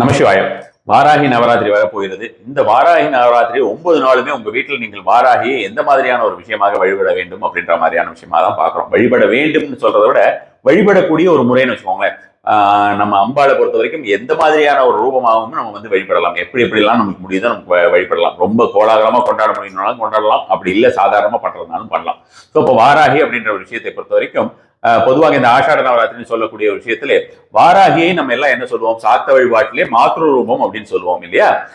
நமசிவாயம் வாராகி நவராத்திரி வரப்போகிறது இந்த வாராகி நவராத்திரி ஒன்பது நாளுமே உங்க வீட்டில் நீங்கள் வாராகியை எந்த மாதிரியான ஒரு விஷயமாக வழிபட வேண்டும் அப்படின்ற மாதிரியான விஷயமா தான் பார்க்குறோம். வழிபட வேண்டும்னு சொல்றதை விட வழிபடக்கூடிய ஒரு முறைன்னு வச்சுக்கோங்களேன். நம்ம அம்பாளை பொறுத்த வரைக்கும் எந்த மாதிரியான ஒரு ரூபமாகவும் நம்ம வந்து வழிபடலாம். எப்படி எப்படிலாம் நமக்கு முடியுதோ நமக்கு வழிபடலாம். ரொம்ப கோலாகலமாக கொண்டாட முடியும்னாலும் கொண்டாடலாம். அப்படி இல்லை சாதாரணமாக பண்ணுறதுனாலும் பண்ணலாம். ஸோ இப்போ வாராகி அப்படின்ற ஒரு விஷயத்தை பொறுத்த வரைக்கும் பொதுவாக இந்த ஆஷாட நவராத்திரின்னு சொல்லக்கூடிய ஒரு வாராகியை நம்ம எல்லாம் என்ன சொல்லுவோம்? சாத்த வழிபாட்டிலே மாத்ரு ரூபம் அப்படின்னு சொல்லுவோம் இல்லையா?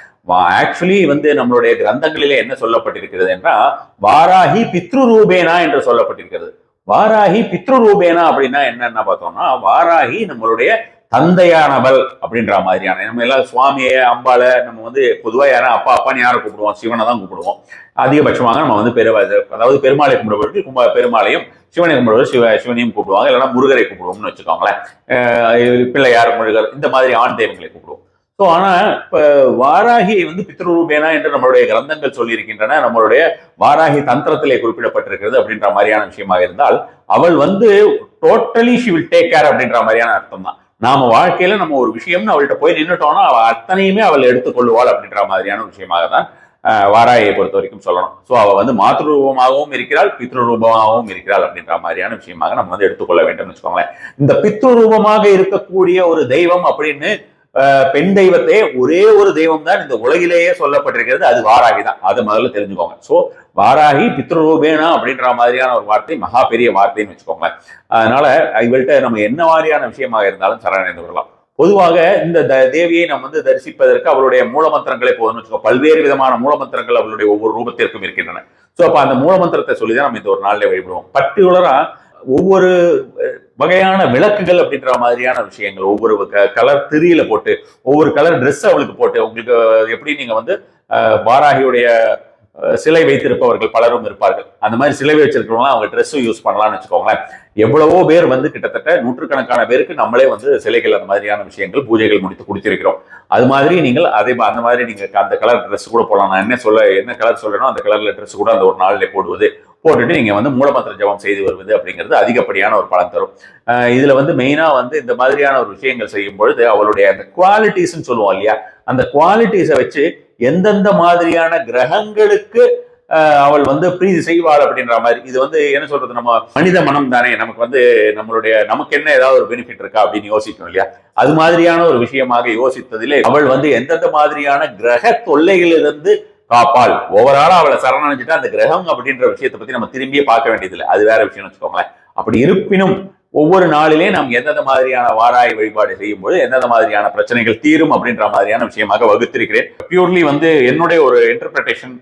ஆக்சுவலி வந்து நம்மளுடைய கிரந்தங்களிலே என்ன சொல்லப்பட்டிருக்கிறது என்றால் வாராகி பித்ரு ரூபேனா என்று சொல்லப்பட்டிருக்கிறது. வாராகி பித்ரு ரூபேனா அப்படின்னா என்னன்னா பார்த்தோம்னா வாராகி நம்மளுடைய தந்தையானவள் அப்படின்ற மாதிரியான நம்ம எல்லாம் சுவாமியை அம்பாளை நம்ம வந்து பொதுவாக யாரும் அப்பா அப்பான்னு யாரை கூப்பிடுவோம்? சிவனை தான் கூப்பிடுவோம். அதிகபட்சமாக நம்ம வந்து பெரு அதாவது பெருமாளை கும்பிடுவதற்கு கும்ப பெருமாளையும் சிவனை கும்பிடுவது சிவ சிவனையும் கூப்பிடுவாங்க. இல்லைன்னா முருகரை கூப்பிடுவோம்னு வச்சுக்கோங்களேன். பிள்ளையார் முருகர் இந்த மாதிரி ஆண் தெய்வங்களை கூப்பிடுவோம். ஸோ ஆனால் இப்போ வாராகி வந்து பித்ருரூபேனா என்று நம்மளுடைய கிரந்தங்கள் சொல்லியிருக்கின்றன. நம்மளுடைய வாராகி தந்திரத்திலே குறிப்பிடப்பட்டிருக்கிறது அப்படின்ற மாதிரியான விஷயமாக இருந்தால் அவள் வந்து totally she will take care அப்படின்ற மாதிரியான அர்த்தம் தான் நாம வாழ்க்கையில நம்ம ஒரு விஷயம்னு அவள்கிட்ட போய் நின்றுட்டோம்னா அவள் அத்தனையுமே அவள் எடுத்துக்கொள்ளுவாள் அப்படின்ற மாதிரியான விஷயமாக தான் வாராயை பொறுத்த வரைக்கும் சொல்லணும். ஸோ அவள் வந்து மாத்ரு ரூபமாகவும் இருக்கிறாள் பித்ரு ரூபமாகவும் இருக்கிறாள் அப்படின்ற மாதிரியான விஷயமாக நம்ம வந்து எடுத்துக்கொள்ள வேண்டும் வச்சுக்கோங்களேன். இந்த பித்ரு ரூபமாக இருக்கக்கூடிய ஒரு தெய்வம் அப்படின்னு பெண் தெய்வத்தை ஒரே ஒரு தெய்வம் தான் இந்த உலகிலேயே சொல்லப்பட்டிருக்கிறது. அது வாராகி தான். அது முதல்ல தெரிஞ்சுக்கோங்க. ஸோ வாராகி பித்ருரூபேனா அப்படின்ற மாதிரியான ஒரு வார்த்தை மகா பெரிய வார்த்தைன்னு வச்சுக்கோங்களேன் அதனால இவள்கிட்ட நம்ம என்ன மாதிரியான விஷயமாக இருந்தாலும் சரணடைந்து கொள்ளலாம். பொதுவாக இந்த த- தேவியை நம்ம வந்து தரிசிப்பதற்கு அவளுடைய மூலமந்திரங்களே போதும்னு வச்சுக்கோ. பல்வேறு விதமான மூலமந்திரங்கள் அவளுடைய ஒவ்வொரு ரூபத்திற்கும் இருக்கின்றன. ஸோ அப்போ அந்த மூலமந்திரத்தை சொல்லி தான் நம்ம இந்த ஒரு நாளில் வழிபடுவோம். பர்டிகுலராக ஒவ்வொரு வகையான விளக்குகள் அப்படின்ற மாதிரியான விஷயங்கள். ஒவ்வொரு க- கலர் திரியில போட்டு ஒவ்வொரு கலர் ட்ரெஸ் அவளுக்கு போட்டு உங்களுக்கு எப்படி நீங்க வந்து வாராகியுடைய சிலை வைத்திருப்பவர்கள் பலரும் இருப்பார்கள். அந்த மாதிரி சிலை வச்சிருக்கிறவங்க அவங்க ட்ரெஸ்ஸும் யூஸ் பண்ணலாம்னு வச்சுக்கோங்களேன். எவ்வளவோ பேர் வந்து கிட்டத்தட்ட நூற்றுக்கணக்கான பேருக்கு நம்மளே வந்து சிலைகள் அந்த மாதிரியான விஷயங்கள் பூஜைகள் முடித்து கொடுத்திருக்கிறோம். அது மாதிரி நீங்கள் அதே அந்த மாதிரி நீங்கள் அந்த கலர் ட்ரெஸ் கூட போடலாம். நான் என்ன சொல்ல என்ன கலர் சொல்றேனோ அந்த கலர்ல ட்ரெஸ் கூட அந்த ஒரு நாளிலே போடுவது. போட்டுட்டு நீங்கள் வந்து மூலமந்திர ஜபம் செய்து வருவது அப்படிங்கிறது அதிகப்படியான ஒரு பலன் தரும். இதில் வந்து மெயினாக வந்து இந்த மாதிரியான ஒரு விஷயங்கள் செய்யும் பொழுது அவளுடைய அந்த குவாலிட்டிஸ்ன்னு சொல்லுவோம் இல்லையா? அந்த குவாலிட்டிஸை வச்சு எந்தெந்த மாதிரியான கிரகங்களுக்கு அவள் வந்து பிரீதி செய்வாள் அப்படின்ற மாதிரி. இது வந்து என்ன சொல்றது? நம்ம மனித மனம் தானே. நமக்கு வந்து நம்மளுடைய நமக்கு என்ன ஏதாவது ஒரு பெனிஃபிட் இருக்கா அப்படின்னு யோசிக்கணும் இல்லையா? அது மாதிரியான ஒரு விஷயமாக யோசித்ததிலே அவள் வந்து எந்தெந்த மாதிரியான கிரக தொல்லைகளிலிருந்து காப்பாள். ஓவராலா அவளை சரணடைஞ்சிட்டா அந்த கிரகம் அப்படின்ற விஷயத்தை பத்தி நம்ம திரும்பியே பார்க்க வேண்டியதில்லை. அது வேற விஷயம்னு வச்சுக்கோங்களேன். அப்படி இருப்பினும் ஒவ்வொரு நாளிலே நாம் எந்தெந்த மாதிரியான வாராய் வழிபாடு செய்யும் போது எந்தெந்த மாதிரியான பிரச்சனைகள் தீரும் அப்படின்ற மாதிரியான விஷயமாக வகுத்திருக்கிறேன். பியூர்லி வந்து என்னுடைய ஒரு இன்டர்பிரேஷன்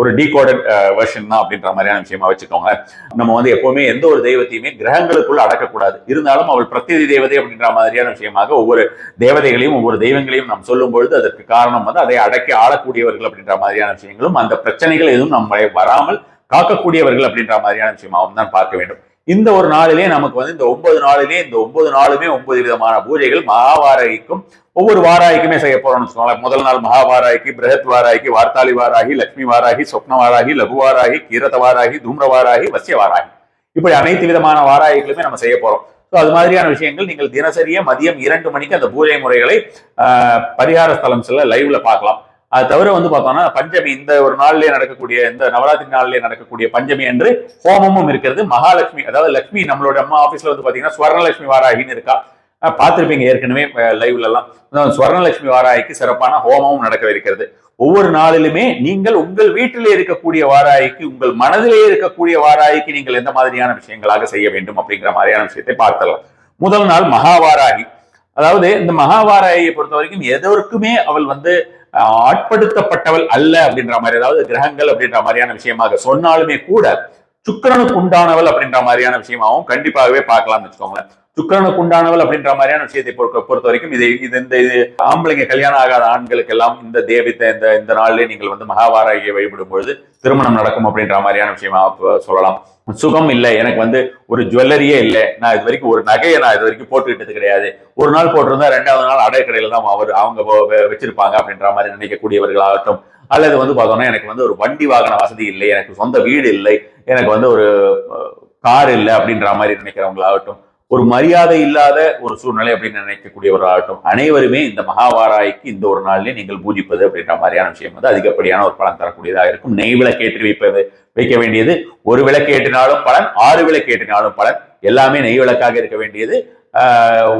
ஒரு டீகோடட் வெர்ஷன் தான் அப்படின்ற மாதிரியான விஷயமா வச்சுக்கோங்க நம்ம வந்து எப்பவுமே எந்த ஒரு தெய்வத்தையுமே கிரகங்களுக்குள்ள அடக்கக்கூடாது. இருந்தாலும் அவள் பிரத்யேதி தேவதை அப்படின்ற மாதிரியான விஷயமாக ஒவ்வொரு தேவதைகளையும் ஒவ்வொரு தெய்வங்களையும் நாம் சொல்லும் பொழுது அதற்கு காரணம் வந்து அதை அடக்கி ஆளக்கூடியவர்கள் அப்படின்ற மாதிரியான விஷயங்களும் அந்த பிரச்சனைகள் எதுவும் நம்மளை வராமல் காக்கக்கூடியவர்கள் அப்படின்ற மாதிரியான விஷயமாகவும் தான் பார்க்க வேண்டும். இந்த ஒரு நாளிலே நமக்கு வந்து இந்த ஒன்பது நாளிலே இந்த ஒன்பது நாளுமே ஒன்பது விதமான பூஜைகள் மகாவாராய்க்கும் ஒவ்வொரு வாராய்க்குமே செய்ய போறோம்னு வச்சுக்கோங்களேன். முதல் நாள் மகாவாராய்க்கு பிரகத் வாராய்க்கு வார்த்தாளி வாராகி லட்சுமி வாராகி சொப்ன வாராகி லகு வாராகி கீரத வாராகி தூம்ர வாராகி வசிய வாராகி. இப்படி அனைத்து விதமான வாராய்களுமே நம்ம செய்ய போறோம். ஸோ அது மாதிரியான விஷயங்கள் நீங்கள் தினசரியே மதியம் இரண்டு மணிக்கு அந்த பூஜை முறைகளை பரிகார ஸ்தலம் செல்ல லைவ்ல பார்க்கலாம். அது தவிர வந்து பார்த்தோம்னா பஞ்சமி இந்த ஒரு நாள்லயே நடக்கக்கூடிய இந்த நவராத்திரி நாள்லயே நடக்கக்கூடிய பஞ்சமி என்று ஹோமமும் இருக்கிறது. மகாலட்சுமி அதாவது லட்சுமி நம்மளோட அம்மா ஆபீஸ்ல வந்து பாத்தீங்கன்னா ஸ்வர்ணலட்சுமி வாராகின்னு இருக்கா. பார்த்துருப்பீங்க ஏற்கனவே லைவ்ல எல்லாம் ஸ்வர்ணலட்சுமி வாராய்க்கு சிறப்பான ஹோமமும் நடக்கவிருக்கிறது ஒவ்வொரு நாளிலுமே நீங்கள் உங்கள் வீட்டிலே இருக்கக்கூடிய வாராய்க்கு உங்கள் மனதிலே இருக்கக்கூடிய வாராய்க்கு நீங்கள் எந்த மாதிரியான விஷயங்களாக செய்ய வேண்டும் அப்படிங்கிற மாதிரியான விஷயத்தை பார்த்தலாம் முதல் நாள் மகாவாராகி. அதாவது இந்த மகாவாராயை பொறுத்த வரைக்கும் எதற்குமே அவள் வந்து ஆட்படுத்தப்பட்டவள் அல்ல அப்படின்ற மாதிரி அதாவது கிரகங்கள் அப்படின்ற மாதிரியான விஷயமாக சொன்னாலுமே கூட சுக்கரனுக்கு உண்டானவள் அப்படின்ற மாதிரியான விஷயமாகவும் கண்டிப்பாகவே பார்க்கலாம்னு வச்சுக்கோங்களேன். சுக்கிரனுக்கு உண்டானவள் அப்படின்ற மாதிரியான விஷயத்தை பொறுத்த பொறுத்த வரைக்கும் இது இது இந்த இது ஆம்பளைங்க கல்யாணம் ஆகாத ஆண்களுக்கு எல்லாம் இந்த தேவித்தை இந்த இந்த நாளிலே நீங்கள் வந்து மகாபாரதியை வழிபடும் பொழுது திருமணம் நடக்கும் அப்படின்ற மாதிரியான விஷயமா சொல்லலாம். சுகம் இல்லை எனக்கு வந்து ஒரு ஜுவல்லரியே இல்லை. நான் இது வரைக்கும் ஒரு நகையை நான் இது வரைக்கும் போட்டுக்கிட்டது கிடையாது. ஒரு நாள் போட்டிருந்தா ரெண்டாவது நாள் அடைய கடையில தான் அவர் அவங்க வச்சிருப்பாங்க அப்படின்ற மாதிரி நினைக்கக்கூடியவர்களாகட்டும். அல்லது வந்து பார்த்தோம்னா எனக்கு வந்து ஒரு வண்டி வாகன வசதி இல்லை. எனக்கு சொந்த வீடு இல்லை. எனக்கு வந்து ஒரு கார் இல்லை அப்படின்ற மாதிரி நினைக்கிறவங்களாகட்டும். ஒரு மரியாதை இல்லாத ஒரு சூழ்நிலை அப்படின்னு நினைக்கக்கூடியவர்களாகட்டும் அனைவருமே இந்த மகாவாராய்க்கு இந்த ஒரு நாளிலே நீங்கள் பூஜிப்பது அப்படின்ற மாதிரியான விஷயம் வந்து அதிகப்படியான ஒரு பலன் தரக்கூடியதாக இருக்கும். நெய் விளக்கேற்றி வைப்பது வைக்க வேண்டியது ஒரு விளக்கேற்றினாலும் பலன் ஆறு விளக்கேற்றினாலும் பலன் எல்லாமே நெய் விளக்காக இருக்க வேண்டியது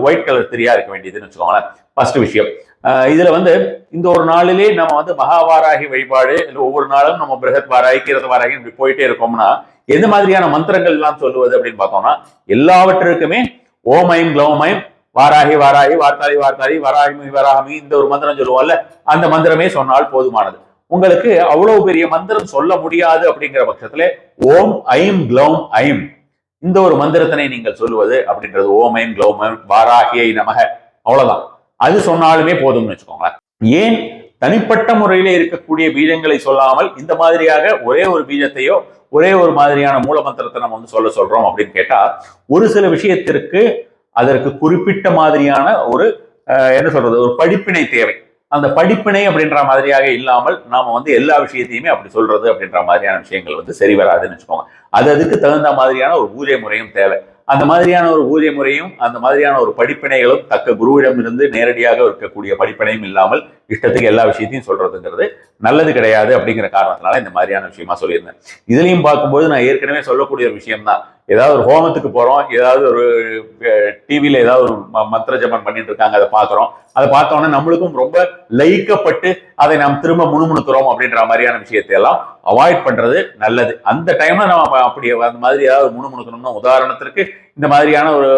ஒயிட் கலர் திரியா இருக்க வேண்டியதுன்னு வச்சுக்கோங்களேன். ஃபர்ஸ்ட் விஷயம். ஆஹ் இதுல வந்து இந்த ஒரு நாளிலே நம்ம வந்து மகாவாராகி வழிபாடு இல்லை ஒவ்வொரு நாளும் நம்ம பிரகத் வாராகி கீரத வாராகி இப்படி போயிட்டே இருக்கோம்னா எந்த மாதிரியான மந்திரங்கள் எல்லாம் சொல்லுவது அப்படின்னு பார்த்தோம்னா எல்லாவற்றிற்குமே ஓமயம் க்ளௌமயம் வாராகி வாராகி வார்த்தாரி வார்த்தாரி வராகி வராகமி இந்த ஒரு மந்திரம் சொல்லுவோம்ல அந்த மந்திரமே சொன்னால் போதுமானது. உங்களுக்கு அவ்வளவு பெரிய மந்திரம் சொல்ல முடியாது அப்படிங்கிற பட்சத்துல ஓம் ஐம் க்ளௌம் ஐம் இந்த ஒரு மந்திரத்தினை நீங்கள் சொல்லுவது அப்படின்றது ஓம் ஐம் க்ளௌம் ஐம் வாராகியை நமக அவ்வளவுதான். அது சொன்னாலுமே போதும்னு வச்சுக்கோங்களேன். ஏன் தனிப்பட்ட முறையிலே இருக்கக்கூடிய பீஜங்களை சொல்லாமல் இந்த மாதிரியாக ஒரே ஒரு பீஜத்தையோ ஒரே ஒரு மாதிரியான மூலமந்திரத்தை நம்ம வந்து சொல்ல சொல்றோம் அப்படின்னு கேட்டா ஒரு சில விஷயத்திற்கு அதற்கு குறிப்பிட்ட மாதிரியான ஒரு என்ன சொல்றது ஒரு படிப்பினை தேவை. அந்த படிப்பினை அப்படின்ற மாதிரியாக இல்லாமல் நாம வந்து எல்லா விஷயத்தையுமே அப்படி சொல்றது அப்படின்ற மாதிரியான விஷயங்கள் வந்து சரி வராதுன்னு வச்சுக்கோங்க. அது அதுக்கு தகுந்த மாதிரியான ஒரு பூஜை முறையும் தேவை. அந்த மாதிரியான ஒரு பூஜை முறையும் அந்த மாதிரியான ஒரு படிப்பினைகளும் தக்க குருவிடம் இருந்து நேரடியாக இருக்கக்கூடிய படிப்பினையும் இல்லாமல் இஷ்டத்துக்கு எல்லா விஷயத்தையும் சொல்றதுங்கிறது நல்லது கிடையாது அப்படிங்கிற காரணத்தினால இந்த மாதிரியான விஷயமா சொல்லியிருந்தேன். இதுலையும் பார்க்கும்போது நான் ஏற்கனவே சொல்லக்கூடிய ஒரு விஷயம் தான் ஏதாவது ஒரு ஹோமத்துக்கு போறோம் ஏதாவது ஒரு டிவியில ஏதாவது ஒரு ம- மந்திர ஜபம் பண்ணிட்டு இருக்காங்க அதை பார்க்குறோம். அதை பார்த்தோன்னே நம்மளுக்கும் ரொம்ப லயிக்கப்பட்டு அதை நாம் திரும்ப முணுமுணுக்கிறோம் அப்படின்ற மாதிரியான விஷயத்தை எல்லாம் அவாய்ட் பண்றது நல்லது. அந்த டைம்ல நம்ம அப்படி அந்த மாதிரி ஏதாவது முணுமுணுக்கணும்னா உதாரணத்திற்கு இந்த மாதிரியான ஒரு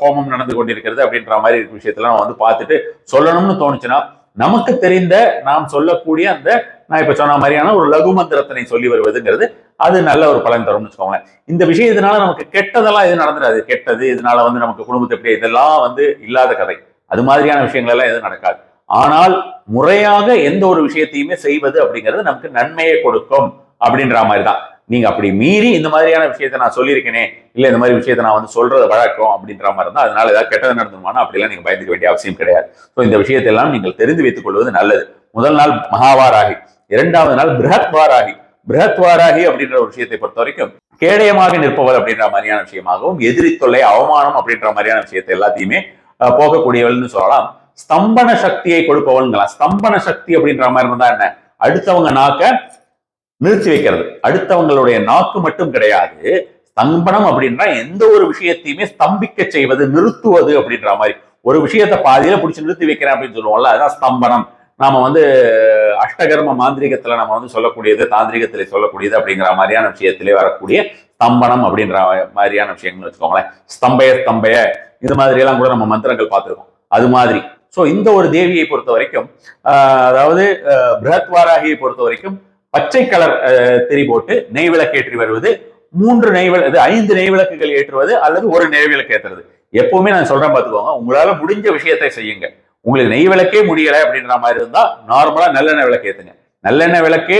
ஹோமம் நடந்து கொண்டிருக்கிறது அப்படின்ற மாதிரி விஷயத்தெல்லாம் நம்ம வந்து பார்த்துட்டு சொல்லணும்னு தோணுச்சுன்னா நமக்கு தெரிந்த நாம் சொல்லக்கூடிய அந்த நான் இப்ப சொன்ன மாதிரியான ஒரு லகு மந்திரத்தினை சொல்லி வருவதுங்கிறது அது நல்ல ஒரு பலன் தரும்னு வச்சுக்கோங்களேன். இந்த விஷயம் இதனால நமக்கு கெட்டதெல்லாம் எதுவும் நடந்துடாது. கெட்டது இதனால வந்து நமக்கு குடும்பத்தை எப்படி இதெல்லாம் வந்து இல்லாத கதை. அது மாதிரியான விஷயங்கள் எல்லாம் எதுவும் நடக்காது. ஆனால் முறையாக எந்த ஒரு விஷயத்தையுமே செய்வது அப்படிங்கிறது நமக்கு நன்மையை கொடுக்கும் அப்படின்ற மாதிரி தான் நீங்க அப்படி மீறி இந்த மாதிரியான விஷயத்தை நான் சொல்லியிருக்கேனே இல்ல இந்த மாதிரி விஷயத்தை நான் வந்து சொல்றது வழக்கம் அப்படின்ற மாதிரி இருந்தால் அதனால ஏதாவது கெட்டது நடந்துமானா அப்படிலாம் நீங்க பயந்துக்க வேண்டிய அவசியம் கிடையாது. ஸோ இந்த விஷயத்தை எல்லாம் நீங்கள் தெரிந்து வைத்துக் கொள்வது நல்லது. முதல் நாள் மகாவாராகி இரண்டாவது நாள் பிரஹத்வாராகி. வாராகி வாராகி அப்படின்ற ஒரு விஷயத்தை பொறுத்த வரைக்கும் கேடயமாக நிற்பவர் அப்படின்ற மாதிரியான விஷயமாகவும் எதிரி தொல்லை அவமானம் அப்படின்ற மாதிரியான விஷயத்தை எல்லாத்தையுமே போகக்கூடியவள்னு சொல்லலாம். ஸ்தம்பன சக்தியை கொடுப்பவள்ங்களாம். ஸ்தம்பன சக்தி அப்படின்ற மாதிரி இருந்தா என்ன? அடுத்தவங்க நாக்க நிறுத்தி வைக்கிறது. அடுத்தவங்களுடைய நாக்கு மட்டும் கிடையாது ஸ்தம்பனம் அப்படின்னா எந்த ஒரு விஷயத்தையுமே ஸ்தம்பிக்க செய்வது நிறுத்துவது அப்படின்ற மாதிரி. ஒரு விஷயத்தை பாதியில பிடிச்சி நிறுத்தி வைக்கிறேன் அப்படின்னு சொல்லுவோம்ல அதுதான் ஸ்தம்பனம். நாம வந்து அஷ்டகர்ம மாந்திரிகத்துல நம்ம வந்து சொல்லக்கூடியது தாந்திரிகத்துல சொல்லக்கூடியது அப்படிங்கிற மாதிரியான விஷயத்திலே வரக்கூடிய ஸ்தம்பனம் அப்படின்ற மாதிரியான விஷயங்கள் வச்சுக்கோங்களேன். ஸ்தம்பய ஸ்தம்பய இது மாதிரி எல்லாம் கூட நம்ம மந்திரங்கள் பார்த்திருக்கோம். அது மாதிரி. சோ இந்த ஒரு தேவியை பொறுத்த வரைக்கும் ஆஹ், அதாவது பிரகத்வாராகியை பொறுத்த வரைக்கும் பச்சை கலர் திரி போட்டு நெய் விளக்கு ஏற்றி வருவது. மூன்று நெய் விளக்கு ஐந்து நெய் விளக்குகள் ஏற்றுவது அல்லது ஒரு நெய் விளக்கு ஏற்றுறது எப்பவுமே நான் சொல்றேன் பார்த்துக்கோங்க. உங்களால முடிஞ்ச விஷயத்தை செய்யுங்க. உங்களுக்கு நெய் விளக்கே முடியலை அப்படின்ற மாதிரி இருந்தா நார்மலா நல்லெண்ணெய் விளக்கு ஏத்துங்க. நல்லெண்ணெய் விளக்கே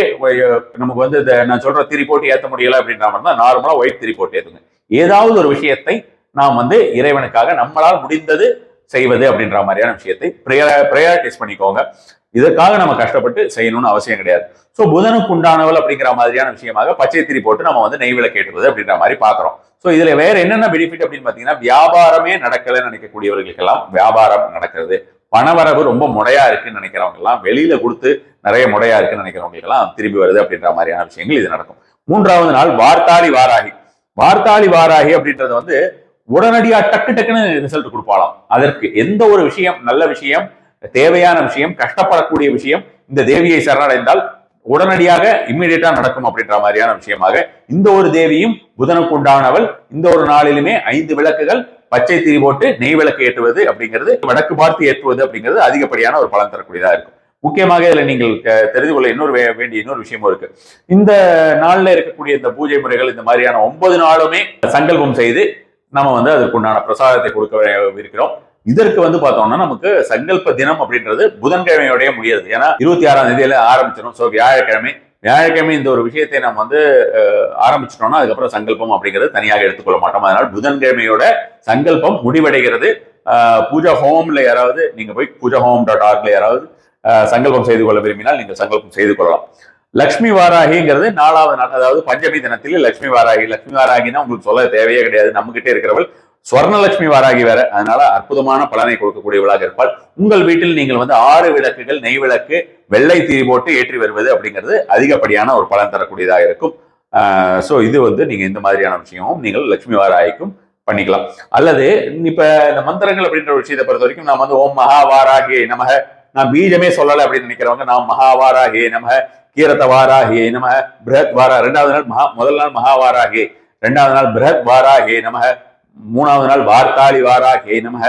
நமக்கு வந்து நான் சொல்ற திரி போட்டு ஏற்ற முடியல அப்படின்ற மாதிரி தான் நார்மலா ஒயிட் திரி போட்டு ஏத்துங்க. ஏதாவது ஒரு விஷயத்தை நாம் வந்து இறைவனுக்காக நம்மளால் முடிந்தது செய்வது அப்படின்ற மாதிரியான விஷயத்தை ப்ரையாரிட்டைஸ் பண்ணிக்கோங்க. இதற்காக நம்ம கஷ்டப்பட்டு செய்யணும்னு அவசியம் கிடையாது. ஸோ புதனுக்கு உண்டானவள் அப்படிங்கிற மாதிரியான விஷயமாக பச்சை திரி போட்டு நம்ம வந்து நெய்வில விளக்கு அப்படின்ற மாதிரி பார்க்குறோம். ஸோ இதுல வேற என்னென்ன பெனிஃபிட் அப்படின்னு பார்த்தீங்கன்னா வியாபாரமே நடக்கலைன்னு நினைக்கக்கூடியவர்களுக்கெல்லாம் வியாபாரம் நடக்கிறது. பணவரவு ரொம்ப முடையா இருக்குன்னு நினைக்கிறவங்க எல்லாம் வெளியில கொடுத்து நிறைய முடையா இருக்குன்னு நினைக்கிறவங்களுக்கு எல்லாம் திரும்பி வருது அப்படின்ற மாதிரியான விஷயங்கள் இது நடக்கும். மூன்றாவது நாள் வார்த்தாளி வாராகி. வார்த்தாளி வாராகி அப்படின்றது வந்து உடனடியா டக்கு டக்குன்னு ரிசல்ட் கொடுப்பாளாம். அதற்கு எந்த ஒரு விஷயம் நல்ல விஷயம் தேவையான விஷயம் கஷ்டப்படக்கூடிய விஷயம் இந்த தேவியை சரணடைந்தால் உடனடியாக இம்மிடியட்டா நடக்கும் அப்படின்ற மாதிரியான விஷயமாக இந்த ஒரு தேவியும் புதனுக்கு உண்டானவள் இந்த ஒரு நாளிலுமே ஐந்து விளக்குகள் பச்சை திரி போட்டு நெய் விளக்கு ஏற்றுவது அப்படிங்கிறது வடக்கு பார்த்து ஏற்றுவது அப்படிங்கிறது அதிகப்படியான ஒரு பலன் தரக்கூடியதா இருக்கும். முக்கியமாக இதுல நீங்கள் தெரிந்து கொள்ள இன்னொரு வே- வேண்டிய இன்னொரு விஷயமும் இருக்கு. இந்த நாள்ல இருக்கக்கூடிய இந்த பூஜை முறைகள் இந்த மாதிரியான ஒன்பது நாளுமே சங்கல்பம் செய்து நம்ம வந்து அதற்குண்டான பிரசாதத்தை கொடுக்க இருக்கிறோம். இதற்கு வந்து பார்த்தோம்னா நமக்கு சங்கல்ப தினம் அப்படின்றது புதன்கிழமையோடய முடியாது ஏன்னா இருபத்தி ஆறாம் தேதியில ஆரம்பிச்சிடும் ஸோ வியாழக்கிழமை. வியாழக்கிழமை இந்த ஒரு விஷயத்தை நம்ம வந்து ஆரம்பிச்சிட்டோம்னா அதுக்கப்புறம் சங்கல்பம் அப்படிங்கிறது தனியாக எடுத்துக்கொள்ள மாட்டோம். அதனால் புதன்கிழமையோட சங்கல்பம் முடிவடைகிறது. பூஜா ஹோம்ல யாராவது நீங்க போய் பூஜா ஹோம் டாட் ஆர்க்ல யாராவது சங்கல்பம் செய்து கொள்ள விரும்பினால் நீங்கள் சங்கல்பம் செய்து கொள்ளலாம். லக்ஷ்மி வாராகிங்கிறது நாலாவது நாள் அதாவது பஞ்சமி தினத்தில் லக்ஷ்மி வாராகி. லக்ஷ்மி வாராகினா உங்களுக்கு சொல்ல தேவையே கிடையாது. நம்மகிட்டே இருக்கிறவள் ஸ்வர்ணலட்சுமி வாராகி வேற. அதனால அற்புதமான பலனை கொடுக்கக்கூடியவளாக இருப்பாள். உங்கள் வீட்டில் நீங்கள் வந்து ஆறு விளக்குகள் நெய் விளக்கு வெள்ளை தீ போட்டு ஏற்றி வருவது அப்படிங்கிறது அதிகப்படியான ஒரு பலன் தரக்கூடியதாக இருக்கும். ஸோ இது வந்து நீங்க இந்த மாதிரியான விஷயமும் நீங்கள் லட்சுமி வாராகிக்கும் பண்ணிக்கலாம். அல்லது இப்ப இந்த மந்திரங்கள் அப்படின்ற ஒரு விஷயத்தை பொறுத்த வரைக்கும் நம்ம வந்து ஓம் மகாவாராகி நமக நான் பீஜமே சொல்லலை அப்படின்னு நினைக்கிறவங்க நாம் மகாவாராகி நம கீரத வாராகி நமக பிரஹத் வாரா ரெண்டாவது நாள் மகா முதல் நாள் மகாவாராகி ரெண்டாவது நாள் பிரஹத் வாராகே நம மூணாவது நாள் வார்த்தாளி வாராகே நம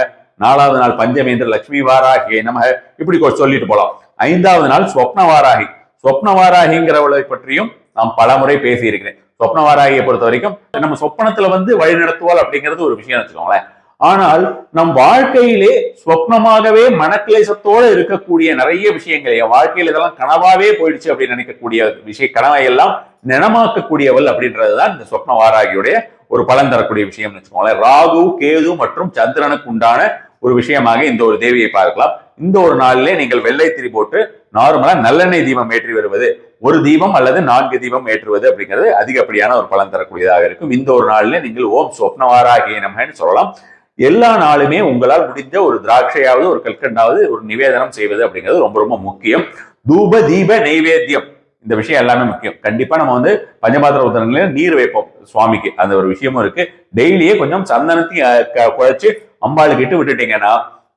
நாலாவது நாள் பஞ்சமேந்திர லட்சுமி வாராகி நம இப்படி கொஞ்சம் சொல்லிட்டு போலாம். ஐந்தாவது நாள் ஸ்வப்ன வாராகி ஸ்வப்ன வாராகிங்கிறவளை பற்றியும் நாம் பலமுறை பேசியிருக்கிறேன். சொப்ன வாராகியை பொறுத்த வரைக்கும் நம்ம சொப்பனத்துல வந்து வழி நடத்துவாள் அப்படிங்கிறது ஒரு விஷயம் வச்சுக்கோங்களேன். ஆனால் நம் வாழ்க்கையிலே சொப்னமாகவே மனக்கிளேசத்தோடு இருக்கக்கூடிய நிறைய விஷயங்கள் என் வாழ்க்கையில இதெல்லாம் கனவாவே போயிடுச்சு அப்படின்னு நினைக்கக்கூடிய விஷய கனவை எல்லாம் நினமாக்கக்கூடியவள் அப்படின்றதுதான் இந்த சொப்ன வாராகியுடைய ஒரு பலன் தரக்கூடிய விஷயம்னு வச்சுக்கோங்களேன். ராகு கேது மற்றும் சந்திரனுக்கு உண்டான ஒரு விஷயமாக இந்த ஒரு தேவியை பார்க்கலாம். இந்த ஒரு நாளிலே நீங்கள் வெள்ளை திரி போட்டு நார்மலா நல்லெண்ணெய் தீபம் ஏற்றி வருவது ஒரு தீபம் அல்லது நான்கு தீபம் ஏற்றுவது அப்படிங்கிறது அதிகப்படியான ஒரு பலன் தரக்கூடியதாக இருக்கும். இந்த ஒரு நாளிலே நீங்கள் ஓம் சொப்னவாராகிய நமகன்னு சொல்லலாம். எல்லா நாளுமே உங்களால் முடிஞ்ச ஒரு திராட்சையாவது ஒரு கல்கண்டாவது ஒரு நிவேதனம் செய்வது அப்படிங்கிறது ரொம்ப ரொம்ப முக்கியம். தூப தீப நைவேத்தியம். இந்த விஷயம் எல்லாமே முக்கியம். கண்டிப்பா நம்ம வந்து பஞ்சபாத்திர உத்தரங்களில் நீர் வைப்போம் சுவாமிக்கு. அந்த ஒரு விஷயமும் இருக்கு. டெய்லியே கொஞ்சம் சந்தனத்தையும் குழைச்சு அம்பாளுக்கு இட்டு விட்டுட்டீங்கன்னா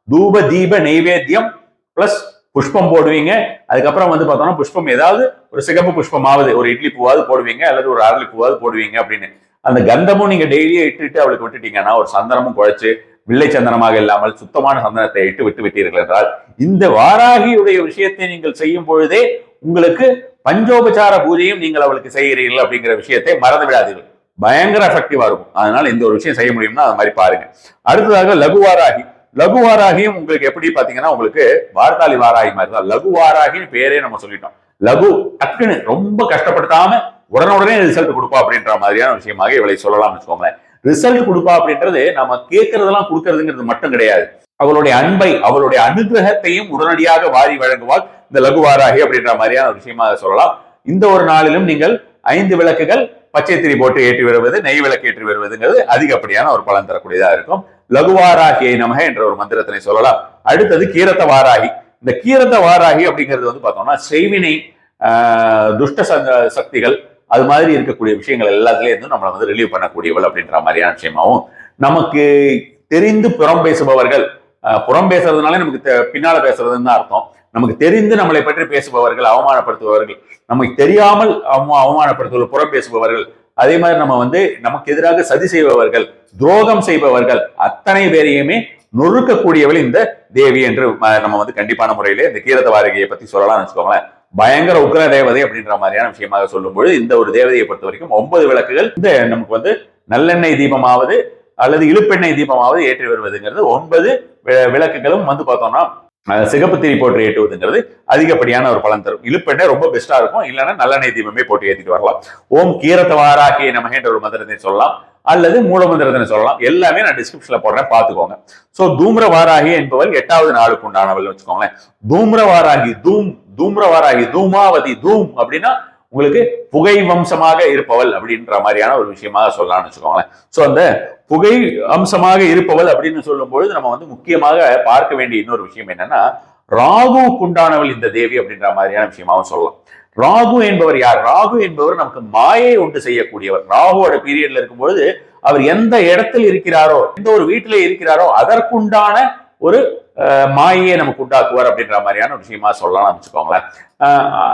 தூப தீப நைவேத்தியம் பிளஸ் புஷ்பம் போடுவீங்க. அதுக்கப்புறம் வந்து பார்த்தோம்னா புஷ்பம் ஏதாவது ஒரு சிகப்பு புஷ்பமாவது ஒரு இட்லி பூவாவது போடுவீங்க அல்லது ஒரு அரளி பூவாவது போடுவீங்க அப்படின்னு. அந்த கந்தமும் நீங்க டெய்லியே இட்டுட்டு அவளுக்கு விட்டுட்டீங்கன்னா ஒரு சந்தனமும் குழைச்சு வில்லை சந்தனமாக இல்லாமல் சுத்தமான சந்தனத்தை இட்டு விட்டு விட்டீர்கள் என்றால் இந்த வாராகியுடைய விஷயத்தை நீங்கள் செய்யும் பொழுதே உங்களுக்கு பஞ்சோபச்சார பூஜையும் நீங்கள் அவளுக்கு செய்கிறீர்கள் அப்படிங்கிற விஷயத்தை மறந்து விடாதீர்கள். பயங்கர எஃபெக்டிவா இருக்கும். அதனால இந்த ஒரு விஷயம் செய்ய முடியும்னா அது மாதிரி பாருங்க. அடுத்ததாக லகுவாராகி லகுவாராகியும் உங்களுக்கு எப்படி பாத்தீங்கன்னா உங்களுக்கு வார்த்தாளி வாராகி மாதிரி தான். லகுவாராகின்னு பேரே நம்ம சொல்லிட்டோம். லகு டக்குன்னு ரொம்ப கஷ்டப்படுத்தாம உடனுடனே ரிசல்ட் கொடுப்பா அப்படின்ற மாதிரியான விஷயமாக இவளை சொல்லலாம் வச்சுக்கோங்களேன். ரிசல்ட் கொடுப்பா அப்படின்றது நம்ம கேட்கறதெல்லாம் கொடுக்கறதுங்கிறது மட்டும் கிடையாது. அவளுடைய அன்பை அவளுடைய அனுகிரகத்தையும் உடனடியாக வாரி வழங்குவாள் இந்த லகுவாராகி அப்படின்ற மாதிரியான ஒரு விஷயமாக சொல்லலாம். இந்த ஒரு நாளிலும் நீங்கள் ஐந்து விளக்குகள் பச்சை திரி போட்டு ஏற்றி வருவது நெய் விளக்கு ஏற்றி வருவதுங்கிறது அதிகப்படியான ஒரு பலன் தரக்கூடியதா இருக்கும். லகுவாராகியை நமக என்ற ஒரு மந்திரத்தினை சொல்லலாம். அடுத்தது கீரத்த வாராகி. இந்த கீரத்த வாராகி அப்படிங்கிறது வந்து பார்த்தோம்னா செய்வினை துஷ்ட சக்திகள் அது மாதிரி இருக்கக்கூடிய விஷயங்கள் எல்லாத்துலேயும் இருந்து நம்மளை வந்து ரிலீவ் பண்ணக்கூடியவள் அப்படின்ற மாதிரியான விஷயமாவும் நமக்கு தெரிந்து புறம் பேசுபவர்கள் புறம் பேசுறதுனாலே நமக்கு பின்னால பேசுறதுன்னு தான் அர்த்தம். நமக்கு தெரிந்து நம்மளை பற்றி பேசுபவர்கள் அவமானப்படுத்துபவர்கள் நமக்கு தெரியாமல் அவமானப்படுத்துவர்கள் புறம் பேசுபவர்கள் அதே மாதிரி நம்ம வந்து நமக்கு எதிராக சதி செய்பவர்கள் துரோகம் செய்பவர்கள் அத்தனை பேரையுமே நொறுக்கக்கூடியவள் இந்த தேவி என்று நம்ம வந்து கண்டிப்பான முறையிலே இந்த கீரத வாரகியை பத்தி சொல்லலாம்னு வச்சுக்கோங்களேன். பயங்கர உக்ர தேவதை அப்படின்ற மாதிரியான விஷயமாக சொல்லும்போது இந்த ஒரு தேவதையை பொறுத்த வரைக்கும் ஒன்பது விளக்குகள் இந்த நமக்கு வந்து நல்லெண்ணெய் தீபமாவது அல்லது இழுப்பெண்ணெய் தீபமாவது ஏற்றி வருவதுங்கிறது ஒன்பது விளக்குகளும் வந்து பார்த்தோம்னா சிகப்பு திரி போட்டு ஏற்றுவதுங்கிறது அதிகப்படியான ஒரு பலன் தரும். இழுப்பெண்ணெய் ரொம்ப பெஸ்டா இருக்கும். இல்லைன்னா நல்லெண்ணெய் தீபமே போட்டு ஏற்றிட்டு வரலாம். ஓம் கீரத்த வாராகிய நமகேன்ற ஒரு மந்திரத்தை சொல்லலாம். அல்லது மூலமந்திரத்தை சொல்லலாம். எல்லாமே நான் டிஸ்கிரிப்ஷன்ல போடுறேன். பாத்துக்கோங்க சோ தூம்ரவாராகி என்பவள் எட்டாவது நாளுக்கு உண்டானவள் வச்சுக்கோங்களேன். தூம்ரவாராகி தூம் தூம்ரவாராகி தூமாவதி தூம் அப்படின்னா உங்களுக்கு புகை வம்சமாக இருப்பவள் அப்படின்ற மாதிரியான ஒரு விஷயமாக சொல்லலாம்னு வச்சுக்கோங்களேன். ஸோ அந்த புகை அம்சமாக இருப்பவள் அப்படின்னு சொல்லும் பொழுது நம்ம வந்து முக்கியமாக பார்க்க வேண்டிய இன்னொரு விஷயம் என்னன்னா ராகு குண்டானவள் இந்த தேவி அப்படின்ற மாதிரியான விஷயமாவும் சொல்லலாம். ராகு என்பவர் யார்? ராகு என்பவர் நமக்கு மாயை உண்டு செய்யக்கூடியவர். ராகுவோட பீரியட்ல இருக்கும்பொழுது அவர் எந்த இடத்தில் இருக்கிறாரோ எந்த ஒரு வீட்டிலே இருக்கிறாரோ அதற்குண்டான ஒரு மாயையை நமக்கு உண்டாக்குவார் அப்படின்ற மாதிரியான ஒரு விஷயமா சொல்லலாம் வச்சுக்கோங்களேன்.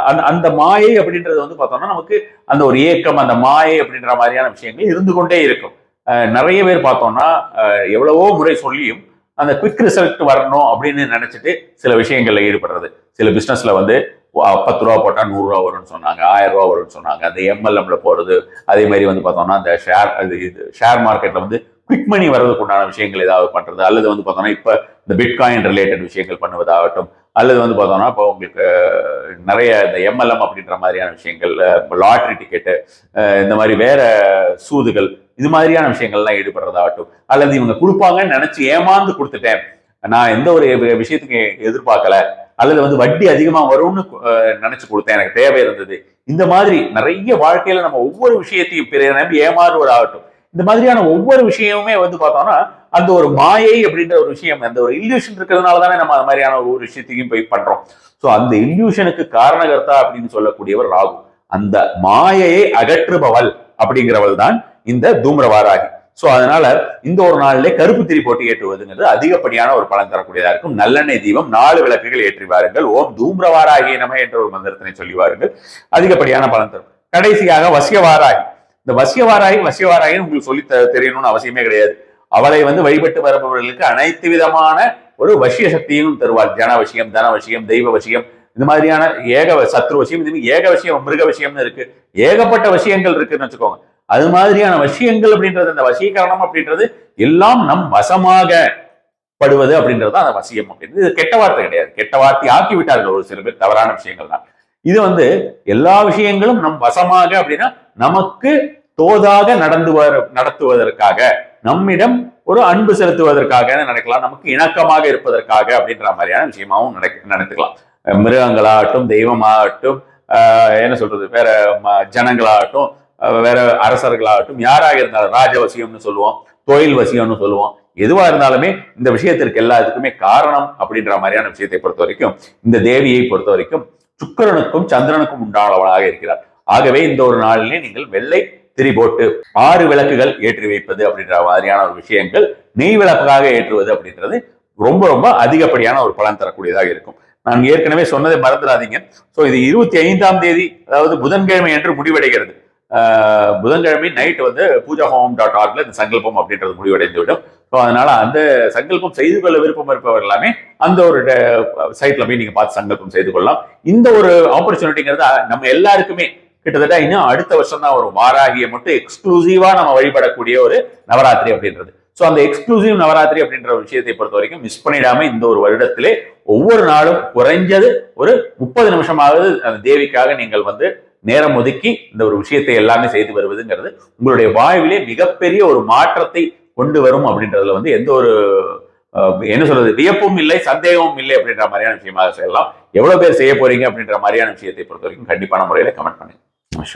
அந்த அந்த மாயை அப்படின்றது வந்து பார்த்தோம்னா நமக்கு அந்த ஒரு ஏக்கம் அந்த மாயை அப்படின்ற மாதிரியான விஷயங்கள் இருந்து கொண்டே இருக்கும். நிறைய பேர் பார்த்தோம்னா எவ்வளவோ முறை சொல்லியும் அந்த குவிக் ரிசல்ட் வரணும் அப்படின்னு நினைச்சிட்டு சில விஷயங்கள்ல ஈடுபடுறது. சில பிஸ்னஸ்ல வந்து பத்து ரூபா போட்டால் நூறுரூவா வரும்னு சொன்னாங்க ஆயிரம் ரூபா வரும்னு சொன்னாங்க அந்த எம்எல்எம்ல போகிறது அதே மாதிரி வந்து பார்த்தோம்னா அந்த ஷேர் அது இது ஷேர் மார்க்கெட்டில் வந்து குவிக் மணி வர்றதுக்கு உண்டான விஷயங்கள் ஏதாவது பண்ணுறது அல்லது வந்து பார்த்தோம்னா இப்போ இந்த பிட்காயின் ரிலேட்டட் விஷயங்கள் பண்ணுவதாகட்டும் அல்லது வந்து பார்த்தோம்னா இப்போ உங்களுக்கு நிறைய இந்த எம்எல்எம் அப்படின்ற மாதிரியான விஷயங்கள் லாட்ரி டிக்கெட்டு இந்த மாதிரி வேற சூதுகள் இது மாதிரியான விஷயங்கள்லாம் ஈடுபடுறதாகட்டும் அல்லது இவங்க கொடுப்பாங்கன்னு நினச்சி ஏமாந்து கொடுத்துட்டேன் நான் எந்த ஒரு விஷயத்துக்கு எதிர்பார்க்கல அல்லது வந்து வட்டி அதிகமாக வரும்னு நினச்சி கொடுத்தேன் எனக்கு தேவை இருந்தது இந்த மாதிரி நிறைய வாழ்க்கையில் நம்ம ஒவ்வொரு விஷயத்தையும் பிற நம்பி ஏமாறுவதாகட்டும் இந்த மாதிரியான ஒவ்வொரு விஷயமுமே வந்து பார்த்தோம்னா அந்த ஒரு மாயை அப்படின்ற ஒரு விஷயம் அந்த ஒரு இல்யூஷன் இருக்கிறதுனால தானே நம்ம அந்த மாதிரியான ஒரு விஷயத்தையும் போய் பண்றோம். ஸோ அந்த இல்யூஷனுக்கு காரணகர்த்தா அப்படின்னு சொல்லக்கூடியவர் ராகு. அந்த மாயையை அகற்றுபவள் அப்படிங்கிறவள் தான் இந்த தூம்ரவாராகி. ஸோ அதனால இந்த ஒரு நாளிலே கருப்பு திரி போட்டு ஏற்றுவதுங்கிறது அதிகப்படியான ஒரு பலன் தரக்கூடியதா இருக்கும். நல்லெண்ணெய் தீபம் நாலு விளக்குகள் ஏற்றி வாருங்கள். ஓம் தூம்ரவாராகிய நம என்ற ஒரு மந்திரத்தினை சொல்லி வாருங்கள். அதிகப்படியான பலன் தரும். கடைசியாக வசியவாராகி. இந்த வசியவாராயும் வசியவாராயும் உங்களுக்கு சொல்லி த- தெரியணும்னு அவசியமே கிடையாது. அவளை வந்து வழிபட்டு வருபவர்களுக்கு அனைத்து விதமான ஒரு வசிய சக்தியும் தருவாள். ஜன வசியம் தன வசியம் தெய்வ வசியம் இந்த மாதிரியான ஏக சத்ரு வசியம் இது ஏக வசியம் மிருக வசியம்னு இருக்கு. ஏகப்பட்ட விஷயங்கள் இருக்குன்னு வச்சுக்கோங்க. அது மாதிரியான விஷயங்கள் அப்படின்றது அந்த வசீகரணம் அப்படின்றது எல்லாம் நம் வசமாக படுவது அப்படின்றது தான் அந்த வசியம் அப்படின்றது. இது கெட்ட வார்த்தை கிடையாது. கெட்ட வார்த்தை ஆக்கி விட்டார்கள் ஒரு சில பேர் தவறான விஷயங்கள் தான் இது வந்து எல்லா விஷயங்களும் நம் வசமாக அப்படின்னா நமக்கு தோதாக நடந்து நடத்துவதற்காக நம்மிடம் ஒரு அன்பு செலுத்துவதற்காக நடக்கலாம் நமக்கு இணக்கமாக இருப்பதற்காக அப்படின்ற மாதிரியான விஷயமாவும் நடக்க நடத்துக்கலாம் மிருகங்களாகட்டும் தெய்வமாகட்டும் என்ன சொல்றது வேற ஜனங்களாகட்டும் வேற அரசர்களாகட்டும் யாராக இருந்தாலும் ராஜவசியம்னு சொல்லுவோம் தொழில் வசியம்னு சொல்லுவோம் எதுவா இருந்தாலுமே இந்த விஷயத்திற்கு எல்லாத்துக்குமே காரணம் அப்படின்ற மாதிரியான விஷயத்தை பொறுத்த வரைக்கும் இந்த தேவியை பொறுத்த வரைக்கும் சுக்கிரனுக்கும் சந்திரனுக்கும் உண்டானவனாக இருக்கிறார். ஆகவே இந்த ஒரு நாளிலே நீங்கள் வெள்ளை திரி போட்டு ஆறு விளக்குகள் ஏற்றி வைப்பது அப்படின்ற மாதிரியான ஒரு விஷயங்கள் நெய் விளக்காக ஏற்றுவது அப்படின்றது ரொம்ப ரொம்ப அதிகப்படியான ஒரு பலன் தரக்கூடியதாக இருக்கும். நான் ஏற்கனவே சொன்னதை மறந்துடாதீங்க. ஸோ இது இருபத்தி ஐந்தாம் தேதி அதாவது புதன்கிழமை என்று முடிவடைகிறது. புதன்கிழமை நைட் வந்து பூஜா ஹோம் டாட் ஆர்க்ல இந்த சங்கல்பம் அப்படின்றது முடிவடைந்து விடும் ஸோ அதனால அந்த சங்கல்பம் செய்து கொள்ள விருப்பம் இருப்பவர் எல்லாமே அந்த ஒரு சைட்ல போய் நீங்க பார்த்து சங்கல்பம் செய்து கொள்ளலாம். இந்த ஒரு ஆப்பர்ச்சுனிட்டிங்கிறது நம்ம எல்லாருக்குமே கிட்டத்தட்ட இன்னும் அடுத்த வருஷம் தான் ஒரு வாராகியை மட்டும் எக்ஸ்க்ளூசிவா நம்ம வழிபடக்கூடிய ஒரு நவராத்திரி அப்படின்றது. ஸோ அந்த எக்ஸ்க்ளூசிவ் நவராத்திரி அப்படின்ற ஒரு விஷயத்தை பொறுத்த வரைக்கும் மிஸ் பண்ணிடாம இந்த ஒரு வருடத்திலே ஒவ்வொரு நாளும் குறைஞ்சது ஒரு முப்பது நிமிஷமாவது அந்த தேவிக்காக நீங்கள் வந்து நேரம் ஒதுக்கி இந்த ஒரு விஷயத்தை எல்லாமே செய்து வருவதுங்கிறது உங்களுடைய வாழ்விலே மிகப்பெரிய ஒரு மாற்றத்தை கொண்டு வரும் அப்படின்றதுல வந்து எந்த ஒரு என்ன சொல்றது வியப்பும் இல்லை சந்தேகமும் இல்லை அப்படின்ற மாதிரியான விஷயமாக செய்யலாம். எவ்வளவு பேர் செய்ய போறீங்க அப்படின்ற மாதிரியான விஷயத்தை பொறுத்த வரைக்கும் கண்டிப்பான முறையில கமெண்ட் பண்ணுங்க. நம